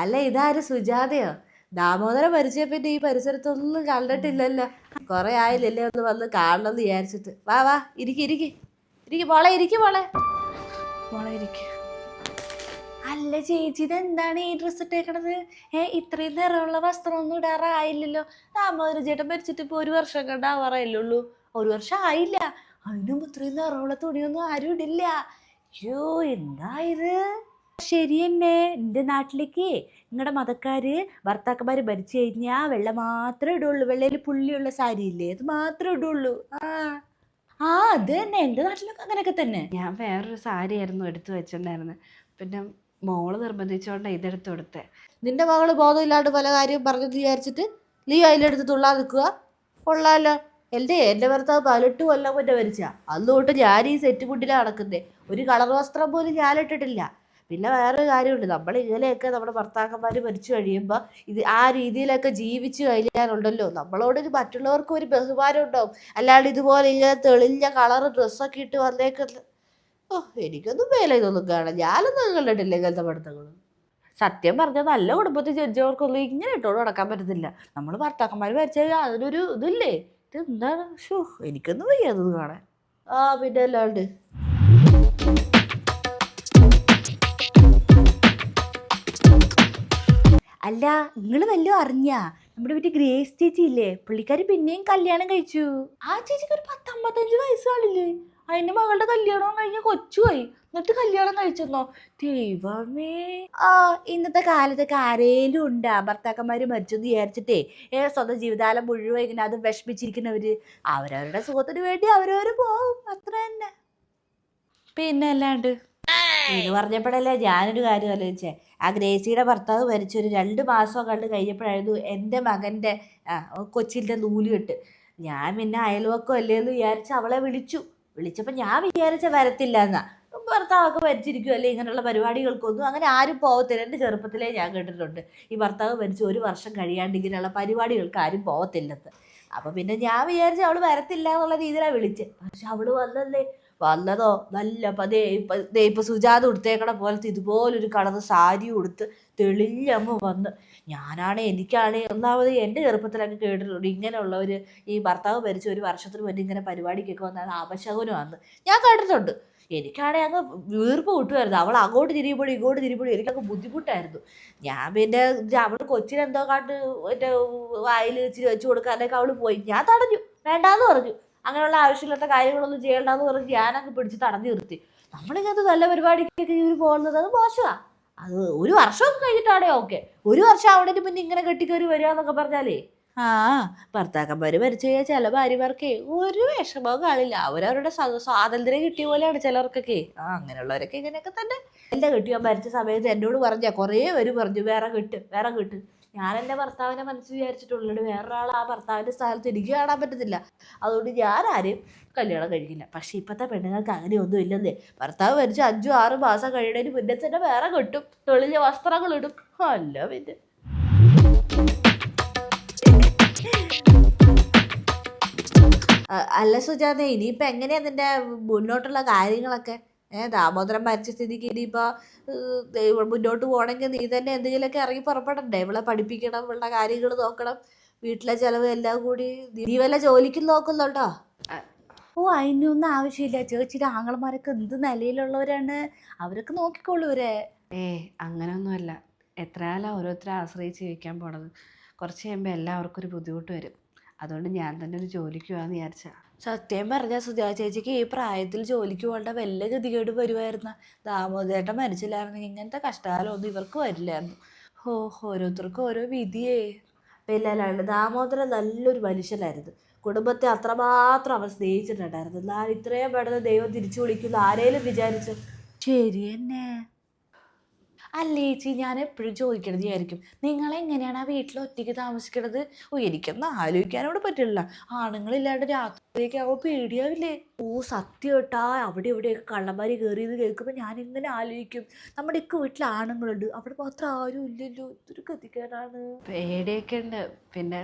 അല്ല ഇതാര്? സുജാതയോ? ദാമോദര പരിചയപ്പെട്ട് ഈ പരിസരത്തൊന്നും കണ്ടിട്ടില്ലല്ലോ. കുറെ ആയില്ലല്ലേ ഒന്ന് വന്ന് കാണണം എന്ന് വിചാരിച്ചിട്ട്. വാ വാ ഇരിക്കി ഇരിക്കി. ഇരിക്കി മോളെ ഇരിക്കി മോളെ. മോളെ ഇരിക്കി. അല്ല ചേച്ചി ഇതെന്താണ് ഈ ഡ്രസ്സ് ഇട്ടേക്കണത്? ഏ ഇത്രയും നിറമുള്ള വസ്ത്രമൊന്നും ഇടാറായില്ലല്ലോ. ദാമോദര ചേട്ടൻ മരിച്ചിട്ട് ഇപ്പൊ ഒരു വർഷം കണ്ടാവാറായില്ലുള്ളൂ ഒരു വർഷം ആയില്ല. അതിനും ഇത്രയും നിറമുള്ള തുണിയൊന്നും ആരും ഇടില്ല. അയ്യോ എന്താ ഇത്? ശരി തന്നെ എന്റെ നാട്ടിലേക്ക് നിങ്ങളുടെ മതക്കാര് ഭർത്താക്കന്മാർ ഭരിച്ചു കഴിഞ്ഞാൽ വെള്ള മാത്രമേ ഇടുള്ളൂ. വെള്ളയിൽ പുള്ളിയുള്ള സാരി ഇല്ലേ? അത് മാത്രമേ ഇടുള്ളൂ. ആ. ആ അത് തന്നെ. എന്റെ നാട്ടിലൊക്കെ അങ്ങനെയൊക്കെ തന്നെ. ഞാൻ വേറൊരു സാരി ആയിരുന്നു എടുത്തു വെച്ചിട്ടുണ്ടായിരുന്നത് പിന്നെ മോൾ നിർബന്ധിച്ചുകൊണ്ട് ഇതെടുത്ത് കൊടുത്തേ. നിന്റെ മകൾ ബോധമില്ലാണ്ട് പല കാര്യവും പറഞ്ഞത് വിചാരിച്ചിട്ട് നീ അതിലെടുത്ത് തുള്ളാൻ നിൽക്കുക കൊള്ളാലോ. എന്റെ എന്റെ ഭർത്താവ് പതിനെട്ട് കൊല്ലം മുന്നേ മരിച്ച. അന്ന് തൊട്ട് ഞാൻ ഈ സെറ്റ് മുട്ടിലാണ് നടക്കുന്നത് ഒരു കളർ വസ്ത്രം പോലും ഞാൻ ഇട്ടിട്ടില്ല പിന്നെ വേറൊരു കാര്യമുണ്ട്. നമ്മൾ ഇങ്ങനെയൊക്കെ നമ്മുടെ ഭർത്താക്കന്മാർ മരിച്ചു കഴിയുമ്പോൾ ഇത് ആ രീതിയിലൊക്കെ ജീവിച്ചു കഴിയാനുണ്ടല്ലോ. നമ്മളോടൊരു മറ്റുള്ളവർക്കും ഒരു ബഹുമാനം ഉണ്ടാവും അല്ലാണ്ട് ഇതുപോലെ ഇങ്ങനെ തെളിഞ്ഞ കളർ ഡ്രസ്സൊക്കെ ഇട്ട് വന്നേക്കുന്നത് ഓ എനിക്കൊന്നും വേല ഇതൊന്നും കാണാം ഞാനൊന്നും കണ്ടിട്ടില്ല ഇങ്ങനത്തെ പഠിത്തങ്ങളും. സത്യം പറഞ്ഞാൽ നല്ല കുടുംബത്തിൽ ജനിച്ചവർക്കൊന്നും ഇങ്ങനെ ഇട്ടോട് നടക്കാൻ പറ്റത്തില്ല. നമ്മൾ ഭർത്താക്കന്മാർ മരിച്ചാൽ അതിനൊരു ഇതില്ലേ? ഇത് എന്താണ്? ഷോ എനിക്കൊന്നും വയ്യ അതൊന്നും കാണാൻ. ആ പിന്നെ അല്ലാണ്ട്? അല്ല നിങ്ങൾ വല്ലതും അറിഞ്ഞാ. നമ്മുടെ വീട്ടിൽ ഗ്രേസ് ചേച്ചി ഇല്ലേ? പുള്ളിക്കാരി പിന്നെയും കല്യാണം കഴിച്ചു. ആ ചേച്ചിക്ക് ഒരു പത്തമ്പത്തഞ്ച് വയസ്സാളില്ലേ. അതിന്റെ മകളുടെ കല്യാണം കഴിഞ്ഞ് കൊച്ചുപോയി എന്നിട്ട് കല്യാണം കഴിച്ചെന്നോ? ദൈവമേ. ആ ഇന്നത്തെ കാലത്തൊക്കെ ആരേലും ഉണ്ടാ? ഭർത്താക്കന്മാര് മരിച്ചെന്ന് വിചാരിച്ചിട്ടേ ഏ സ്വന്തം ജീവിതകാലം മുഴുവൻ ഇങ്ങനെ അത് വിഷമിച്ചിരിക്കുന്നവര്. അവരവരുടെ സുഖത്തിന് വേണ്ടി അവരവര് പോകും അത്ര തന്നെ പിന്നെ അല്ലാണ്ട്? ഇത് പറഞ്ഞപ്പോഴല്ലേ ഞാനൊരു കാര്യം ആലോചിച്ചേ. ആ ഗ്രേസിയുടെ ഭർത്താവ് മരിച്ച ഒരു രണ്ട് മാസം കണ്ട് കഴിഞ്ഞപ്പോഴായിരുന്നു എന്റെ മകന്റെ കൊച്ചിന്റെ നൂൽ കെട്ട്. ഞാൻ പിന്നെ അയൽവക്കം അല്ലേന്ന് വിചാരിച്ച് അവളെ വിളിച്ചു. വിളിച്ചപ്പോൾ ഞാൻ വിചാരിച്ച വരത്തില്ല എന്നാ ഭർത്താവൊക്കെ മരിച്ചിരിക്കും അല്ലേ ഇങ്ങനെയുള്ള പരിപാടികൾക്കൊന്നും അങ്ങനെ ആരും പോകത്തില്ല എന്റെ ചെറുപ്പത്തിലേ ഞാൻ കേട്ടിട്ടുണ്ട്. ഈ ഭർത്താവ് മരിച്ച് ഒരു വർഷം കഴിയാണ്ട് ഇങ്ങനെയുള്ള പരിപാടികൾക്ക് ആരും പോകത്തില്ലെന്ന് അപ്പം പിന്നെ ഞാൻ വിചാരിച്ചു അവൾ വരത്തില്ല എന്നുള്ള രീതിയിലാണ് വിളിച്ചത്. പക്ഷെ അവൾ വന്നല്ലേ വന്നതോ നല്ല പതേ ഇപ്പൊ ഇപ്പൊ സുജാത ഉടുത്തേക്കണ പോലത്തെ ഇതുപോലൊരു കളറ് സാരി ഉടുത്ത് തെളിഞ്ഞമ്മ വന്ന്. ഞാനാണേ എനിക്കാണേ ഒന്നാമത് എന്റെ ചെറുപ്പത്തിലൊക്കെ കേട്ടിട്ടുണ്ട്. ഇങ്ങനെയുള്ളവർ ഈ ഭർത്താവ് മരിച്ച ഒരു വർഷത്തിന് മുന്നേ ഇങ്ങനെ പരിപാടിക്കൊക്കെ വന്നാൽ അപശകുനമാണെന്ന് ഞാൻ കേട്ടിട്ടുണ്ട്. എനിക്കാണെ അങ്ങ് വീർപ്പ് കിട്ടുമായിരുന്നു. അവൾ അങ്ങോട്ട് തിരിയുമ്പോഴും ഇങ്ങോട്ട് തിരിയുമ്പോഴും എനിക്കങ്ങ് ബുദ്ധിമുട്ടായിരുന്നു. ഞാൻ പിന്നെ അവൾ കൊച്ചിനെന്തോ കണ്ട് മറ്റേ വായിൽ ഇച്ചിരി വെച്ച് കൊടുക്കാനൊക്കെ അവൾ പോയി. ഞാൻ തടഞ്ഞു. വേണ്ടാന്ന് പറഞ്ഞു. അങ്ങനെയുള്ള ആവശ്യമില്ലാത്ത കാര്യങ്ങളൊന്നും ചെയ്യണ്ടെന്ന് പറഞ്ഞ് ഞാനങ്ങ് പിടിച്ച് തടഞ്ഞു നിർത്തി. നമ്മളിങ്ങനത്തെ നല്ല പരിപാടിക്കൊക്കെ ഇവർ പോകുന്നത് അത് മോശമാ. അത് ഒരു വർഷമൊക്കെ കഴിഞ്ഞിട്ടാണേ ഓക്കെ. ഒരു വർഷം അവിടെ പിന്നെ ഇങ്ങനെ കെട്ടിക്കയറി വരിക എന്നൊക്കെ പറഞ്ഞാലേ. ആ ഭർത്താക്കന്മാര് മരിച്ചു കഴിഞ്ഞാൽ ചില ഭാര്യമാർക്കേ ഒരു വിഷമവും കാണില്ല. അവരവരുടെ സ്വ- സ്വാതന്ത്ര്യം കിട്ടിയ പോലെയാണ് ചിലർക്കൊക്കെ ആ അങ്ങനെയുള്ളവരൊക്കെ ഇങ്ങനെയൊക്കെ തന്നെ. എന്റെ കെട്ടിയാൻ മരിച്ച സമയത്ത് എന്നോട് പറഞ്ഞ കുറേ പേര് പറഞ്ഞു വേറെ കെട്ട് വേറെ കെട്ട്. ഞാൻ എന്റെ ഭർത്താവിനെ മനസ്സ് വിചാരിച്ചിട്ടുള്ളത് വേറൊരാൾ ആ ഭർത്താവിന്റെ സ്ഥാനത്ത് എനിക്ക് കാണാൻ പറ്റത്തില്ല. അതുകൊണ്ട് ഞാൻ ആരും കല്യാണം കഴിക്കില്ല. പക്ഷേ ഇപ്പോഴത്തെ പെണ്ണുങ്ങൾക്ക് അങ്ങനെയൊന്നും ഇല്ലെന്നേ. ഭർത്താവ് മരിച്ച് അഞ്ചും ആറും മാസം കഴിയുന്നതിന് മുന്നേ തന്നെ വേറെ കിട്ടും. തെളിഞ്ഞ വസ്ത്രങ്ങൾ ഇടും. അല്ല പിന്നെ. അല്ല സുജാത ഇനിയിപ്പോൾ എങ്ങനെയാണ് നിന്റെ മുന്നോട്ടുള്ള കാര്യങ്ങളൊക്കെ? ഏ ദാമോദരൻ മരിച്ച സ്ഥിതിക്ക് ഇനിയിപ്പോൾ മുന്നോട്ട് പോകണമെങ്കിൽ നീ തന്നെ എന്തെങ്കിലുമൊക്കെ ഇറങ്ങി പുറപ്പെടണ്ടേ? ഇവളെ പഠിപ്പിക്കണം ഇവളുടെ കാര്യങ്ങൾ നോക്കണം വീട്ടിലെ ചിലവ് എല്ലാം കൂടി നീ വല്ല ജോലിക്കും നോക്കുന്നുണ്ടോ? ഓ അതിനൊന്നും ആവശ്യമില്ല. ചേച്ചിയുടെ ആങ്ങളമാരൊക്കെ എന്ത് നിലയിലുള്ളവരാണ്? അവരൊക്കെ നോക്കിക്കോളൂ ഇവരെ. ഏ അങ്ങനെയൊന്നുമല്ല എത്ര കാലം ഓരോരുത്തരെ ആശ്രയിച്ച് ജീവിക്കാൻ പോണത്? കുറച്ച് കഴിയുമ്പോൾ എല്ലാവർക്കും ഒരു ബുദ്ധിമുട്ട് വരും. അതുകൊണ്ട് ഞാൻ തന്നെ ഒരു ജോലിക്ക് പോകാമെന്ന് വിചാരിച്ചാ സത്യം പറഞ്ഞാൽ സുജാ ചേച്ചിക്ക് ഈ പ്രായത്തിൽ ജോലിക്ക് പോകേണ്ട വല്ല ഗതികേട് വരുമായിരുന്ന ദാമോദരേട്ടൻ മരിച്ചില്ലായിരുന്നെങ്കിൽ ഇങ്ങനത്തെ കഷ്ടകാലമൊന്നും ഇവർക്ക് വരില്ലായിരുന്നു. ഓ ഓരോരുത്തർക്കും ഓരോ വിധിയേ. പിന്നല്ലാണ്ട് ദാമോദരൻ നല്ലൊരു മനുഷ്യനായിരുന്നു. കുടുംബത്തെ അത്രമാത്രം അവൻ സ്നേഹിച്ചിട്ടുണ്ടായിരുന്നു. എന്നാൽ ഇത്രയും പെട്ടെന്ന് ദൈവം തിരിച്ചു വിളിക്കുന്നു ആരേലും വിചാരിച്ചു? ശരി തന്നെ. അല്ലേ ചേച്ചി ഞാൻ എപ്പോഴും ചോദിക്കണത് വിചാരിക്കും. നിങ്ങളെങ്ങനെയാണ് ആ വീട്ടിൽ ഒറ്റയ്ക്ക് താമസിക്കണത്? ഓ എനിക്കൊന്നും ആലോചിക്കാനോട് പറ്റില്ല ആണുങ്ങളില്ലാണ്ട് രാത്രിയൊക്കെ ആവുമ്പോൾ പേടിയാവില്ലേ? ഓ സത്യം കേട്ടാ അവിടെ ഇവിടെയൊക്കെ കള്ളന്മാര് കയറിയത് കേൾക്കുമ്പോൾ ഞാൻ ഇങ്ങനെ ആലോചിക്കും. നമ്മുടെ ഒക്കെ വീട്ടിൽ ആണുങ്ങളുണ്ട്. അവിടെ മാത്രം ആരും ഇല്ലല്ലോ. ഇതൊരു കത്തിക്കാനാണ് പേടിയൊക്കെ ഉണ്ട്. പിന്നെ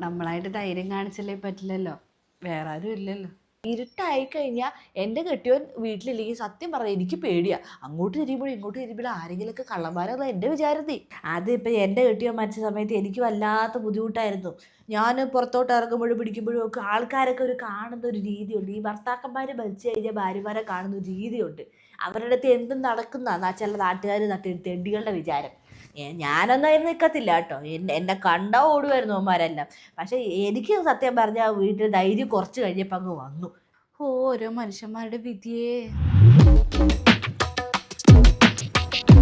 നമ്മളായിട്ട് ധൈര്യം കാണിച്ചല്ലേ പറ്റില്ലല്ലോ. വേറെ ആരും ഇല്ലല്ലോ. ഇരുട്ടായി കഴിഞ്ഞാൽ എന്റെ കെട്ടിയോൻ വീട്ടിലില്ലെങ്കിൽ സത്യം പറഞ്ഞാൽ എനിക്ക് പേടിയാ. അങ്ങോട്ട് തിരിയുമ്പോഴും ഇങ്ങോട്ട് തിരിയുമ്പോഴും ആരെങ്കിലുമൊക്കെ കള്ളന്മാരെന്നുള്ള എന്റെ വിചാരത്തി. അതിപ്പോൾ എന്റെ കെട്ടിയോൻ മരിച്ച സമയത്ത് എനിക്ക് വല്ലാത്ത ബുദ്ധിമുട്ടായിരുന്നു. ഞാൻ പുറത്തോട്ട് ഇറങ്ങുമ്പോഴും പിടിക്കുമ്പോഴും ഒക്കെ ആൾക്കാരൊക്കെ ഒരു കാണുന്ന ഒരു രീതിയുണ്ട്. ഈ ഭർത്താക്കന്മാർ മരിച്ചു കഴിഞ്ഞാൽ ഭാര്യമാരെ കാണുന്ന ഒരു രീതിയുണ്ട്. അവരുടെ അടുത്ത് എന്തും നടക്കുന്ന ചില നാട്ടുകാർ നട്ടി തെണ്ടികളുടെ വിചാരം. ഞാനൊന്നും അതിന് നിൽക്കത്തില്ല കേട്ടോ. എന്നെ എന്നെ കണ്ടാ ഓടുമായിരുന്നു അവന്മാരെല്ലാം. പക്ഷെ എനിക്ക് സത്യം പറഞ്ഞാൽ വീട്ടിൽ ധൈര്യം കുറച്ച് കഴിഞ്ഞപ്പോൾ അങ്ങ് വന്നു. ഓരോ മനുഷ്യന്മാരുടെ വിധിയേ.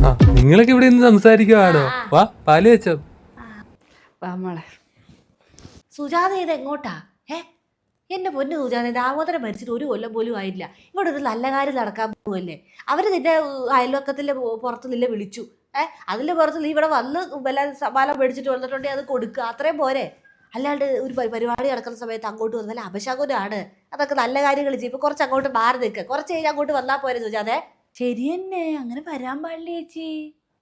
ആ നിങ്ങളൊക്കെ ഇവിടെ നിന്ന് സംസാരിക്കുവാണോ? വാ പാൽ വെച്ചോ. സുജാത ഇത് എങ്ങോട്ടാ? ഏ എന്റെ പൊന്നു സുജാത ദാമോദരം മരിച്ചിട്ട് ഒരു കൊല്ലം പോലും ആയില്ല ഇവിടെ ഒരു നല്ല കാര്യം നടക്കാൻ പോവല്ലേ? അവർ നിന്റെ അയൽവക്കത്തിന്റെ അയൽവക്കത്തിലെ പുറത്ത് നിന്നെ വിളിച്ചു. ഏ അതിന്റെ പുറത്ത് നീ ഇവിടെ വന്ന് വല്ല സമാനം മേടിച്ചിട്ട് വന്നിട്ടുണ്ടെങ്കിൽ അത് കൊടുക്കുക അത്രയും പോരെ. അല്ലാണ്ട് ഒരു പരിപാടി നടക്കുന്ന സമയത്ത് അങ്ങോട്ട് വന്നാൽ അപശകുനാണ്. അതൊക്കെ നല്ല കാര്യങ്ങൾ ചെയ്യും. കുറച്ച് അങ്ങോട്ട് മാറി നിൽക്കുക കുറച്ച് കഴിഞ്ഞ് അങ്ങോട്ട് വന്നാൽ പോരെ ചോദിച്ചാൽ അതെ ശരി തന്നെ. അങ്ങനെ വരാൻ പാടില്ല ചേച്ചി.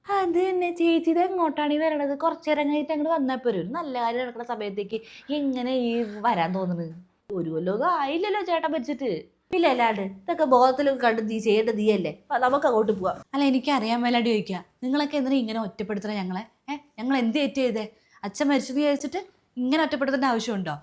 അത് തന്നെ. ചേച്ചി ഇത് എങ്ങോട്ടാണ് ഈ വരണത്? കുറച്ച് നേരം കഴിഞ്ഞിട്ട് അങ്ങോട്ട് വന്നാൽ പോരും. ഒരു നല്ല കാര്യം നടക്കുന്ന സമയത്തേക്ക് എങ്ങനെ ഈ വരാൻ തോന്നുന്നത് ഒരു കൊല്ലമൊന്നും ആയില്ലല്ലോ ചേട്ടൻ മരിച്ചിട്ട്. ഇല്ല അല്ലാണ്ട് ഇതൊക്കെ ബോധത്തിലൊക്കെ കണ്ട് നീ ചെയ്യേണ്ട നീയല്ലേ അപ്പൊ നമുക്ക് അങ്ങോട്ട് പോവാം. അല്ല എനിക്ക് അറിയാൻ മേലാണ്ട് ചോദിക്കുക നിങ്ങളൊക്കെ എന്തിനാ ഇങ്ങനെ ഒറ്റപ്പെടുത്തണേ ഞങ്ങളെ? ഏഹ് ഞങ്ങൾ എന്ത് തെറ്റ് ചെയ്തേ? അച്ഛൻ മരിച്ചത് വിചാരിച്ചിട്ട് ഇങ്ങനെ ഒറ്റപ്പെടുത്തേണ്ട ആവശ്യമുണ്ടോ?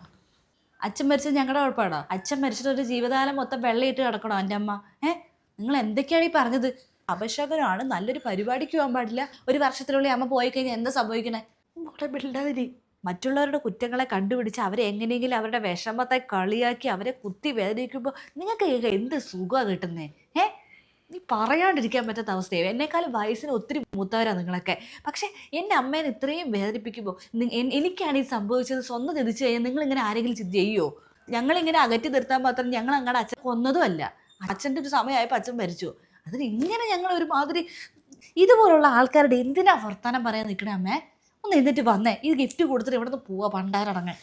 അച്ഛൻ മരിച്ചത് ഞങ്ങളുടെ കുഴപ്പമാണോ അച്ഛൻ മരിച്ചിട്ട് ഒരു ജീവിതകാലം മൊത്തം വെള്ളയിട്ട് കിടക്കണോ എന്റെ അമ്മ? ഏഹ് നിങ്ങൾ എന്തൊക്കെയാണ് ഈ പറഞ്ഞത്? അപശകനാണ് നല്ലൊരു പരിപാടിക്ക് പോകാൻ പാടില്ല. ഒരു വർഷത്തിനുള്ളിൽ അമ്മ പോയി കഴിഞ്ഞാൽ എന്താ സംഭവിക്കണേ? ഇവിടെ ബിൽഡാതിരി മറ്റുള്ളവരുടെ കുറ്റങ്ങളെ കണ്ടുപിടിച്ച് അവരെ എങ്ങനെയെങ്കിലും അവരുടെ വിഷമത്തെ കളിയാക്കി അവരെ കുത്തി വേദനിക്കുമ്പോൾ നിങ്ങൾക്ക് എന്ത് സുഖമാണ് കിട്ടുന്നേ? ഏ? നീ പറയാണ്ടിരിക്കാൻ പറ്റാത്ത അവസ്ഥയാണ് എന്നെക്കാളും വയസ്സിന് ഒത്തിരി മൂത്തവരാണ് നിങ്ങളൊക്കെ. പക്ഷേ എന്റെ അമ്മേനെ ഇത്രയും വേദനിപ്പിക്കുമ്പോൾ എനിക്കാണ് ഈ സംഭവിച്ചത് സ്വന്തം ചിന്തിച്ചു കഴിഞ്ഞാൽ നിങ്ങളിങ്ങനെ ആരെങ്കിലും ചിന്തി ചെയ്യുമോ ഞങ്ങളിങ്ങനെ അകറ്റി നിർത്താൻ മാത്രം ഞങ്ങൾ അങ്ങടെ അച്ഛൻ കൊന്നതുമല്ല അച്ഛന്റെ ഒരു സമയമായപ്പോൾ അച്ഛൻ മരിച്ചു. അതിന് ഇങ്ങനെ ഞങ്ങൾ ഒരുമാതിരി ഇതുപോലുള്ള ആൾക്കാരുടെ എന്തിനാ വർത്താനം പറയാൻ നിൽക്കണേ അമ്മേ? ഒന്ന് എന്നിട്ട് വന്നേ. ഇത് ഗിഫ്റ്റ് കൊടുത്തിട്ട് ഇവിടെ നിന്ന് പോവാ പണ്ടാരടങ്ങാൻ